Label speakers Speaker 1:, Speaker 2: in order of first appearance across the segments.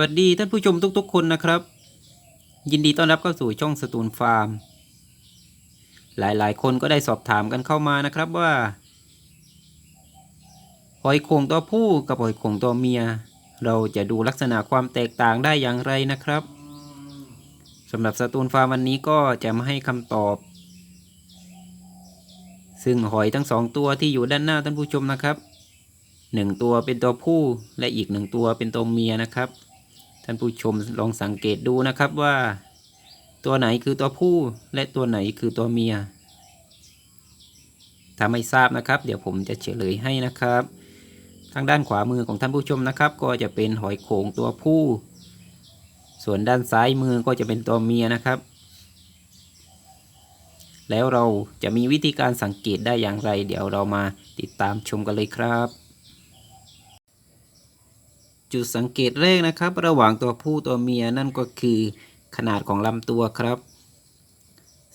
Speaker 1: วัสดีท่านผู้ชมทุกๆ คนนะครับ ยินดีต้อนรับเข้าสู่ช่องสตูนฟาร์ม หลายๆ คนก็ได้สอบถามกันเข้ามานะครับว่า หอยโข่งตัวผู้กับหอยโข่งตัวเมีย เราจะดูลักษณะความแตกต่างได้อย่างไรนะครับสำหรับสตูนฟาร์มวันนี้ก็จะมาให้คำตอบ ซึ่งหอยทั้งสองตัวที่อยู่ด้านหน้าท่านผู้ชมนะครับหนึ่งตัวเป็นตัวผู้และอีกหนึ่งตัวเป็นตัวเมียนะครับ ท่านผู้ชมลองสังเกตดูนะครับว่า ตัวไหนคือตัวผู้และตัวไหนคือตัวเมีย ถ้าไม่ทราบนะครับ เดี๋ยวผมจะเฉลยให้นะครับ ทางด้านขวามือของท่านผู้ชมนะครับ ก็จะเป็นหอยโขงตัวผู้ ส่วนด้านซ้ายมือก็จะเป็นตัวเมียนะครับแล้วเราจะมีวิธีการสังเกตได้อย่างไร เดี๋ยวเรามาติดตามชมกันเลยครับ จุดสังเกตแรกนะครับ ระหว่างตัวผู้ตัวเมียนั่นก็คือขนาดของลำตัวครับ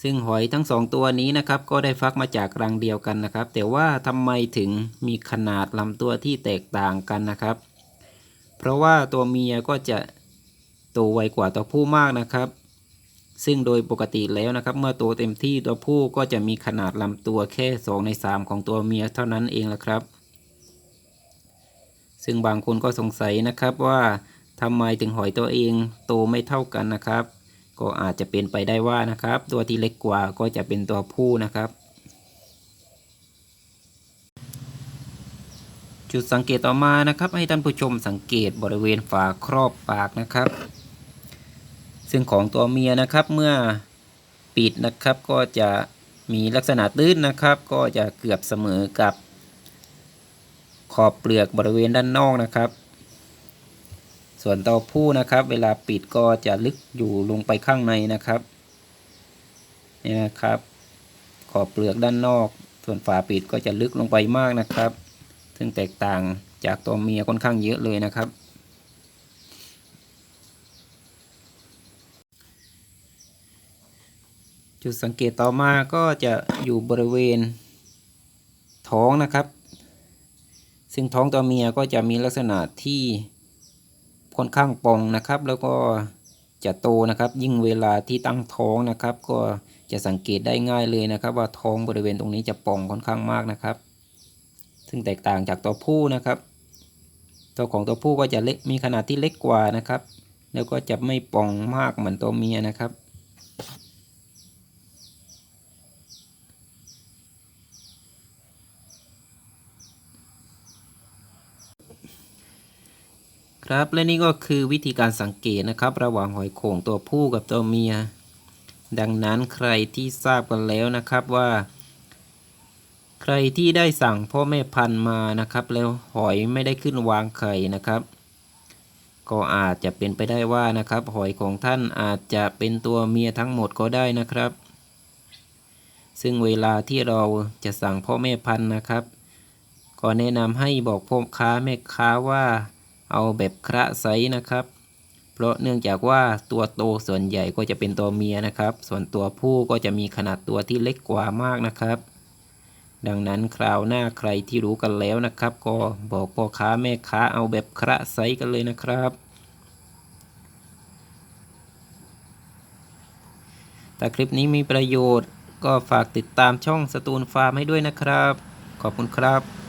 Speaker 1: ซึ่งหอยทั้งสองตัวนี้นะครับ ก็ได้ฟักมาจากรังเดียวกันนะครับ แต่ว่าทำไมถึงมีขนาดลำตัวที่แตกต่างกันนะครับ เพราะว่าตัวเมียก็จะโตไวกว่าตัวผู้มากนะครับ ซึ่งโดยปกติแล้วนะครับ เมื่อโตเต็มที่ตัวผู้ก็จะมีขนาดลำตัวแค่ 2 ใน 3 ของตัวเมียเท่านั้นเองละครับ ซึ่งบางคนก็สงสัยนะครับว่าทำไมถึงหอยตัวเองโตไม่เท่ากันนะครับ ก็อาจจะเป็นไปได้ว่านะครับ ตัวที่เล็กกว่าก็จะเป็นตัวผู้นะครับ จุดสังเกตต่อมานะครับ ให้ท่านผู้ชมสังเกตบริเวณฝาครอบปากนะครับ ซึ่งของตัวเมียนะครับเมื่อปิดนะครับก็จะมีลักษณะตื้นนะครับ ก็จะเกือบเสมอกับ ขอบเปลือกบริเวณด้านนอกนะครับ ส่วนตัวผู้นะครับ เวลาปิดก็จะลึกอยู่ลงไปข้างในนะครับนี่นะครับ ขอบเปลือกด้านนอก ส่วนฝาปิดก็จะลึกลงไปมากนะครับ ซึ่งแตกต่างจากตัวเมียค่อนข้างเยอะเลยนะครับ จุดสังเกตต่อมาก็จะอยู่บริเวณท้องนะครับ ซึ่งท้องตัวเมียก็จะมีลักษณะที่ค่อนข้างปองนะครับ แล้วก็จะโตนะครับ ยิ่งเวลาที่ตั้งท้องนะครับ ก็จะสังเกตได้ง่ายเลยนะครับ ว่าท้องบริเวณตรงนี้จะป่องค่อนข้างมากนะครับ ซึ่งแตกต่างจากตัวผู้นะครับ ตัวของตัวผู้ก็จะเล็กมีขนาดที่เล็กกว่านะครับ แล้วก็จะไม่ป่องมากเหมือนตัวเมียนะครับ ครับ และนี่ก็คือวิธีการสังเกตนะครับ ระหว่างหอยโข่งตัวผู้กับตัวเมีย ดังนั้นใครที่ทราบกันแล้วนะครับว่า ใครที่ได้สั่งพ่อแม่พันธุ์มานะครับ แล้วหอยไม่ได้ขึ้นวางไข่นะครับ ก็อาจจะเป็นไปได้ว่านะครับ หอยของท่านอาจจะเป็นตัวเมียทั้งหมดก็ได้นะครับ ซึ่งเวลาที่เราจะสั่งพ่อแม่พันธุ์นะครับ ก็แนะนำให้บอกพ่อค้าแม่ค้าว่า เอาแบบคระไซนะครับ เพราะเนื่องจากว่าตัวโตส่วนใหญ่ก็จะเป็นตัวเมียนะครับ ส่วนตัวผู้ก็จะมีขนาดตัวที่เล็กกว่ามากนะครับ ดังนั้นคราวหน้าใครที่รู้กันแล้วนะครับ ก็บอกพ่อค้าแม่ค้าเอาแบบคระไซกันเลยนะครับถ้าคลิปนี้มีประโยชน์ก็ฝากติดตามช่องสตูนฟาร์มให้ด้วยนะครับ ขอบคุณครับ